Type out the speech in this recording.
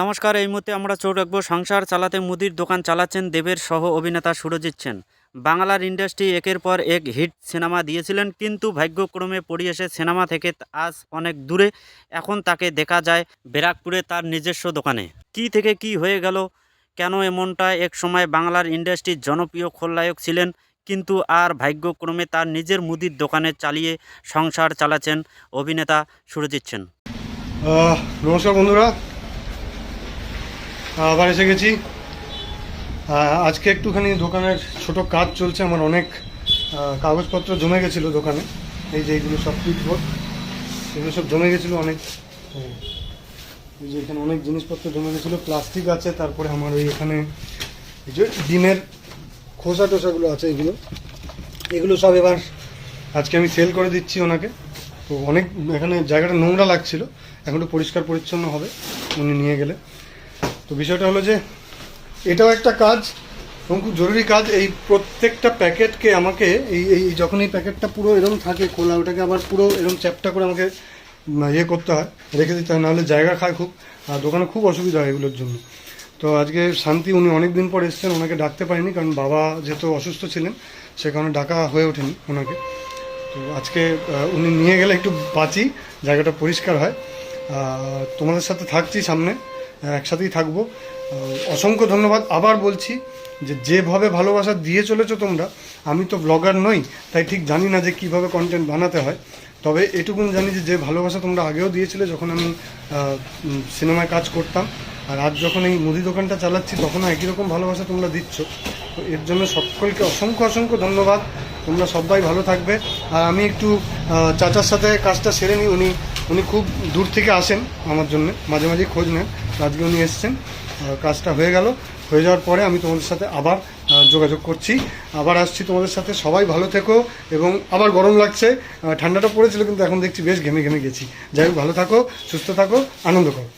নমস্কার, এই মুহূর্তে আমরা চোখ রাখব সংসার চালাতে। মুদির দোকান চালাচ্ছেন দেবের সহ অভিনেতা সুরজিৎ সেন। বাংলার ইন্ডাস্ট্রি একের পর এক হিট সিনেমা দিয়েছিলেন, কিন্তু ভাগ্যক্রমে পড়ে এসে সিনেমা থেকে আজ অনেক দূরে। এখন তাকে দেখা যায় ব্যারাকপুরে তার নিজস্ব দোকানে। কি থেকে কি হয়ে গেল, কেন এমনটা? এক সময় বাংলার ইন্ডাস্ট্রির জনপ্রিয় খলনায়ক ছিলেন, কিন্তু আর ভাগ্যক্রমে তার নিজের মুদির দোকানে চালিয়ে সংসার চালাচ্ছেন অভিনেতা সুরজিৎ সেন। নমস্কার বন্ধুরা। আবার এসে গেছি। আজকে একটুখানি দোকানের ছোট কাজ চলছে, আমার অনেক কাগজপত্র জমে গেছিল দোকানে। এই যে এইগুলো সব বোর্ড এগুলো সব জমে গেছিল অনেক। এই যে এখানে অনেক জিনিসপত্র জমে গেছিল, প্লাস্টিক আছে, তারপরে আমার ওই এখানে এই যে ডিমের খোসা টোসাগুলো আছে এগুলো। এগুলো সব এবার আজকে আমি সেল করে দিচ্ছি ওনাকে। তো অনেক, এখানে জায়গাটা নোংরা লাগছিল, এখন একটু পরিষ্কার পরিচ্ছন্ন হবে, উনি নিয়ে গেলে। তো বিষয়টা হলো যে, এটাও একটা কাজ এবং খুব জরুরি কাজ, এই প্রত্যেকটা প্যাকেটকে আমাকে এই এই যখন এই প্যাকেটটা পুরো এরকম থাকে, খোলা, ওটাকে আবার পুরো এরকম চ্যাপটা করে আমাকে ইয়ে করতে হয়, রেখে দিতে হয়, নাহলে জায়গা খায় খুব, আর দোকানে খুব অসুবিধা হয় এগুলোর জন্য। তো আজকে শান্তি, উনি অনেক দিন পর এসেছেন, ওনাকে ডাকতে পারিনি, কারণ বাবা যেহেতু অসুস্থ ছিলেন, সে কারণে ডাকা হয়ে ওঠেনি ওনাকে। তো আজকে উনি নিয়ে গেলে একটু বাঁচি, জায়গাটা পরিষ্কার হয়। তোমাদের সাথে থাকছি সামনে। একসাথেই থাকব। অসংখ্য ধন্যবাদ। আবার বলছি যে যেভাবে ভালোবাসা দিয়ে চলেছো তোমরা, আমি তো ব্লগার নই, তাই ঠিক জানি না যে কীভাবে কন্টেন্ট বানাতে হয়। তবে এটুকুন জানি যে যে ভালোবাসা তোমরা আগেও দিয়েছিলে, যখন আমি সিনেমায় কাজ করতাম, আর আজ যখন এই মুদি দোকানটা চালাচ্ছি, তখনও একই রকম ভালোবাসা তোমরা দিচ্ছ। তো এর জন্য সকলকে অসংখ্য অসংখ্য ধন্যবাদ। তোমরা সবাই ভালো থাকবে। আর আমি একটু চাচার সাথে কাজটা সেরে নিই। উনি উনি খুব দূর থেকে আসেন আমার জন্য, মাঝে মাঝে খোঁজ নেন। তো উনি এসছেন। কাজটা হয়ে গেল। হয়ে যাওয়ার পরে আমি তোমাদের সাথে আবার যোগাযোগ করছি। আবার আসছি তোমাদের সাথে। সবাই ভালো থেকো এবং আবার গরম লাগছে। ঠান্ডাটা পড়েছিল কিন্তু এখন দেখছি বেশ ঘেমে ঘেমে গেছি। যাই হোক, ভালো থাকো, সুস্থ থাকো, আনন্দ করো।